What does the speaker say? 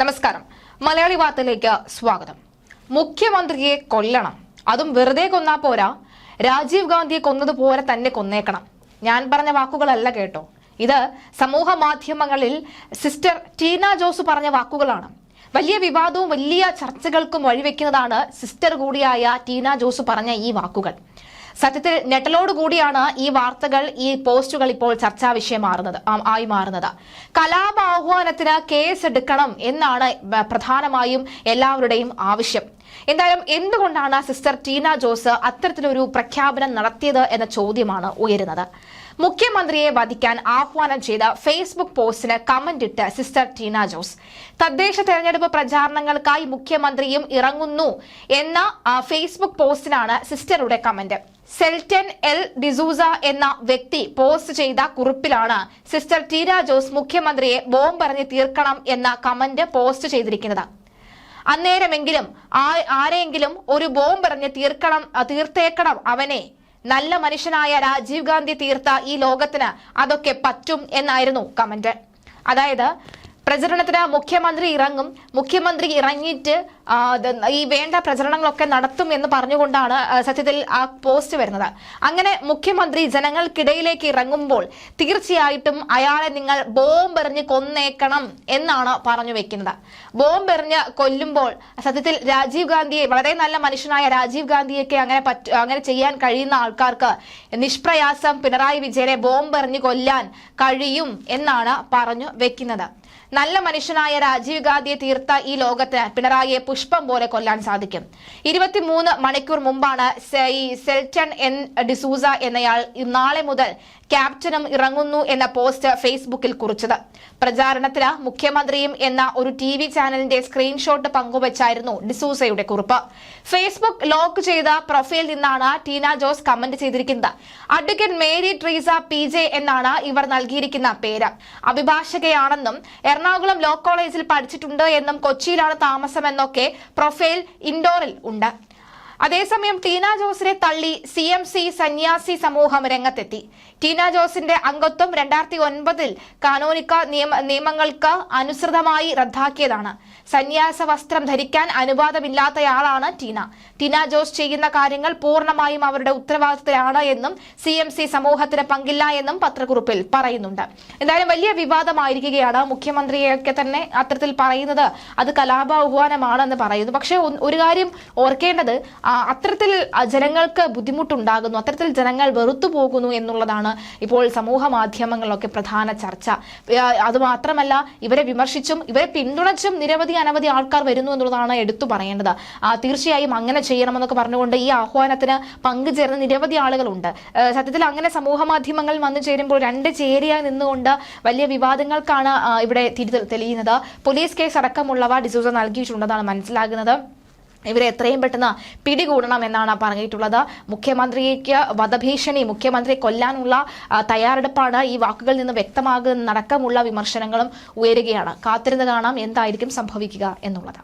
നമസ്കാരം. മലയാളി വാർത്തയിലേക്ക് സ്വാഗതം. മുഖ്യമന്ത്രിയെ കൊല്ലണം. അതും വെറുതെ കൊന്നാ പോരാ. രാജീവ് ഗാന്ധിയെ കൊന്നതുപോലെ തന്നെ കൊന്നേക്കണം. ഞാൻ പറഞ്ഞ വാക്കുകളല്ല കേട്ടോ. ഇത് സമൂഹ മാധ്യമങ്ങളിൽ സിസ്റ്റർ ടീന ജോസ് പറഞ്ഞ വാക്കുകളാണ്. വലിയ വിവാദവും വലിയ ചർച്ചകൾക്കും വഴിവെക്കുന്നതാണ് സിസ്റ്റർ കൂടിയായ ടീന ജോസ് പറഞ്ഞ ഈ വാക്കുകൾ. സത്യത്തിൽ ഞെട്ടലോടുകൂടിയാണ് ഈ വാർത്തകൾ ഈ പോസ്റ്റുകൾ ഇപ്പോൾ ചർച്ചാ വിഷയമാറുന്നത് മാറുന്നത് ആയി മാറുന്നത്. കലാപ ആഹ്വാനത്തിന് കേസ് എടുക്കണം എന്നാണ് പ്രധാനമായും എല്ലാവരുടെയും ആവശ്യം. എന്തായാലും എന്തുകൊണ്ടാണ് സിസ്റ്റർ ടീന ജോസ് അത്തരത്തിലൊരു പ്രഖ്യാപനം നടത്തിയത് എന്ന ചോദ്യമാണ് ഉയരുന്നത്. മുഖ്യമന്ത്രിയെ വധിക്കാൻ ആഹ്വാനം ചെയ്ത ഫേസ്ബുക്ക് പോസ്റ്റിന് കമന്റ് ഇട്ട് സിസ്റ്റർ ടീന ജോസ്. തദ്ദേശ തെരഞ്ഞെടുപ്പ് പ്രചാരണങ്ങൾക്കായി മുഖ്യമന്ത്രിയും ഇറങ്ങുന്നു എന്ന ഫേസ്ബുക്ക് പോസ്റ്റിനാണ് സിസ്റ്ററുടെ കമന്റ്. സെൽറ്റൻ എൽ ഡിസൂസ എന്ന വ്യക്തി പോസ്റ്റ് ചെയ്ത കുറിപ്പിലാണ് സിസ്റ്റർ ടീന ജോസ് മുഖ്യമന്ത്രിയെ ബോംബെറിഞ്ഞ് തീർക്കണം എന്ന കമന്റ് പോസ്റ്റ് ചെയ്തിരിക്കുന്നത്. അന്നേരമെങ്കിലും ആ- ആരെയെങ്കിലും ഒരു ബോംബെറിഞ്ഞ് തീർക്കണം തീർത്തേക്കണം അവനെ നല്ല മനുഷ്യനായ രാജീവ് ഗാന്ധി തീർത്ത ഈ ലോകത്തിന് അതൊക്കെ പറ്റും എന്നായിരുന്നു കമന്റ്. അതായത് പ്രചരണത്തിന് മുഖ്യമന്ത്രി ഇറങ്ങും മുഖ്യമന്ത്രി ഇറങ്ങിയിട്ട് ഈ വേണ്ട പ്രചരണങ്ങളൊക്കെ നടത്തും എന്ന് പറഞ്ഞുകൊണ്ടാണ് സത്യത്തിൽ ആ പോസ്റ്റ് വരുന്നത്. അങ്ങനെ മുഖ്യമന്ത്രി ജനങ്ങൾക്കിടയിലേക്ക് ഇറങ്ങുമ്പോൾ തീർച്ചയായിട്ടും അയാളെ നിങ്ങൾ ബോംബെറിഞ്ഞ് കൊന്നേക്കണം എന്നാണ് പറഞ്ഞു വെക്കുന്നത്. ബോംബെറിഞ്ഞ് കൊല്ലുമ്പോൾ സത്യത്തിൽ രാജീവ് ഗാന്ധിയെ വളരെ നല്ല മനുഷ്യനായ രാജീവ് ഗാന്ധിയൊക്കെ അങ്ങനെ അങ്ങനെ ചെയ്യാൻ കഴിയുന്ന ആൾക്കാർക്ക് നിഷ്പ്രയാസം പിണറായി വിജയനെ ബോംബെറിഞ്ഞ് കൊല്ലാൻ കഴിയും എന്നാണ് പറഞ്ഞു വെക്കുന്നത്. നല്ല മനുഷ്യനായ രാജീവ് ഗാന്ധിയെ തീർത്ത ഈ ലോകത്തിന് പിണറായിയെ പുഷ്പം പോലെ കൊല്ലാൻ സാധിക്കും. ഇരുപത്തിമൂന്ന് മണിക്കൂർ മുമ്പാണ് ഈ സെൽറ്റൺ എൻ ഡിസൂസ എന്നയാൾ നാളെ മുതൽ ക്യാപ്റ്റനും ഇറങ്ങുന്നു എന്ന പോസ്റ്റ് ഫേസ്ബുക്കിൽ കുറിച്ചത്. പ്രചാരണത്തിന് മുഖ്യമന്ത്രിയും എന്ന ഒരു ടി വി ചാനലിന്റെ സ്ക്രീൻഷോട്ട് പങ്കുവച്ചായിരുന്നു ഡിസൂസയുടെ കുറിപ്പ്. ഫേസ്ബുക്ക് ലോക്ക് ചെയ്ത പ്രൊഫൈൽ നിന്നാണ് ടീന ജോസ് കമന്റ് ചെയ്തിരിക്കുന്നത്. Advocate Mary Treesa P J എന്നാണ് ഇവർ നൽകിയിരിക്കുന്ന പേര്. അഭിഭാഷകയാണെന്നും എറണാകുളം ലോ കോളേജിൽ പഠിച്ചിട്ടുണ്ട് എന്നും കൊച്ചിയിലാണ് താമസമെന്നൊക്കെ പ്രൊഫൈൽ ഇൻഡോറിൽ ഉണ്ട്. അതേസമയം ടീന ജോസിനെ തള്ളി സി എം സി സന്യാസി സമൂഹം രംഗത്തെത്തി. ടീന ജോസിന്റെ അംഗത്വം രണ്ടായിരത്തി ഒൻപതിൽ കാനോനിക്ക നിയമ നിയമങ്ങൾക്ക് അനുസൃതമായി റദ്ദാക്കിയതാണ്. സന്യാസ വസ്ത്രം ധരിക്കാൻ അനുവാദമില്ലാത്തയാളാണ് ടീന. ടീന ജോസ് ചെയ്യുന്ന കാര്യങ്ങൾ പൂർണമായും അവരുടെ ഉത്തരവാദിത്തത്തിലാണ് എന്നും സി എം സി സമൂഹത്തിന് പങ്കില്ല എന്നും പത്രക്കുറിപ്പിൽ പറയുന്നുണ്ട്. എന്തായാലും വലിയ വിവാദമായിരിക്കുകയാണ്. മുഖ്യമന്ത്രിയൊക്കെ തന്നെ അത്തരത്തിൽ പറയുന്നത് അത് കലാപ ആഹ്വാനമാണെന്ന് പറയുന്നു. പക്ഷേ ഒരു കാര്യം ഓർക്കേണ്ടത് അത്തരത്തിൽ ജനങ്ങൾക്ക് ബുദ്ധിമുട്ടുണ്ടാകുന്നു അത്തരത്തിൽ ജനങ്ങൾ വെറുത്തു പോകുന്നു എന്നുള്ളതാണ് ഇപ്പോൾ സമൂഹ മാധ്യമങ്ങളിലൊക്കെ പ്രധാന ചർച്ച. അതുമാത്രമല്ല ഇവരെ വിമർശിച്ചും ഇവരെ പിന്തുണച്ചും നിരവധി അനവധി ആൾക്കാർ വരുന്നു എന്നുള്ളതാണ് എടുത്തു പറയേണ്ടത്. തീർച്ചയായും അങ്ങനെ ചെയ്യണമെന്നൊക്കെ പറഞ്ഞുകൊണ്ട് ഈ ആഹ്വാനത്തിന് പങ്കുചേർന്ന നിരവധി ആളുകളുണ്ട്. സത്യത്തിൽ അങ്ങനെ സമൂഹ മാധ്യമങ്ങൾ വന്നു ചേരുമ്പോൾ രണ്ട് ചേരിയായി നിന്നുകൊണ്ട് വലിയ വിവാദങ്ങൾക്കാണ് ഇവിടെ തിരി തെളിയുന്നത്. പോലീസ് കേസ് അടക്കമുള്ളവ ഡിസൂസ നൽകിയിട്ടുണ്ടെന്നാണ് മനസ്സിലാകുന്നത്. ഇവരെ എത്രയും പെട്ടെന്ന് പിടികൂടണം എന്നാണ് പറഞ്ഞിട്ടുള്ളത്. മുഖ്യമന്ത്രിക്ക് വധഭീഷണി മുഖ്യമന്ത്രിയെ കൊല്ലാനുള്ള തയ്യാറെടുപ്പാണ് ഈ വാക്കുകളിൽ നിന്ന് വ്യക്തമാകുന്നടക്കമുള്ള വിമർശനങ്ങളും ഉയരുകയാണ്. കാത്തിരുന്ന് കാണാം എന്തായിരിക്കും സംഭവിക്കുക എന്നുള്ളത്.